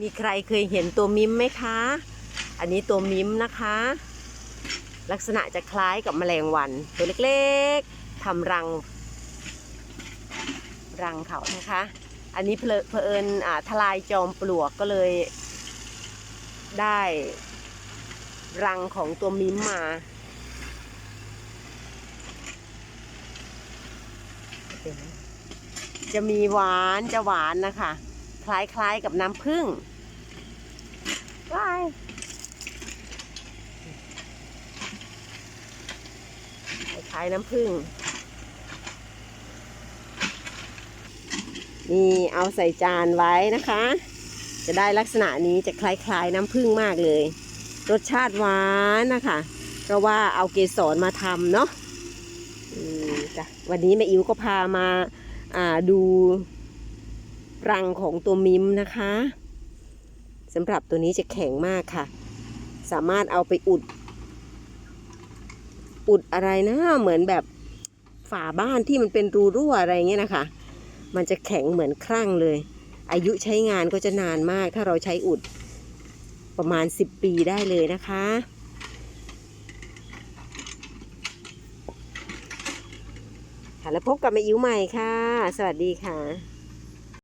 มีใครเคยเห็นตัวมิมไหมคะ อันนี้ตัวมิมนะคะ ลักษณะจะคล้ายกับแมลงวัน ตัวเล็กๆทำรัง รังเขานะคะ อันนี้เพลเผอิญทลายจอมปลวกก็เลยได้ รังของตัวมิมมาจะมีหวานจะหวานนะคะ คล้ายๆกับน้ำผึ้งว้ายคล้ายน้ำผึ้งนี่เอาใส่จานไว้นะคะ จะได้ลักษณะนี้จะคล้ายๆน้ำผึ้งมากเลย รสชาติหวานนะคะเพราะว่าเอาเกสรมาทำเนาะจ้ะวันนี้แม่อิ๋วก็พามาาดู รังของตัวมิมนะคะสำหรับตัวนี้จะแข็งมากค่ะ สามารถเอาไปอุด อุดอะไรนะเหมือนแบบฝาบ้านที่มันเป็นรูรั่วอะไรเงี้ยนะคะ มันจะแข็งเหมือนครั่งเลย อายุใช้งานก็จะนานมาก ถ้าเราใช้อุดประมาณ 10 ปีได้เลยนะคะ ค่ะแล้วพบกับแม่อิ๋วใหม่ค่ะ สวัสดีค่ะ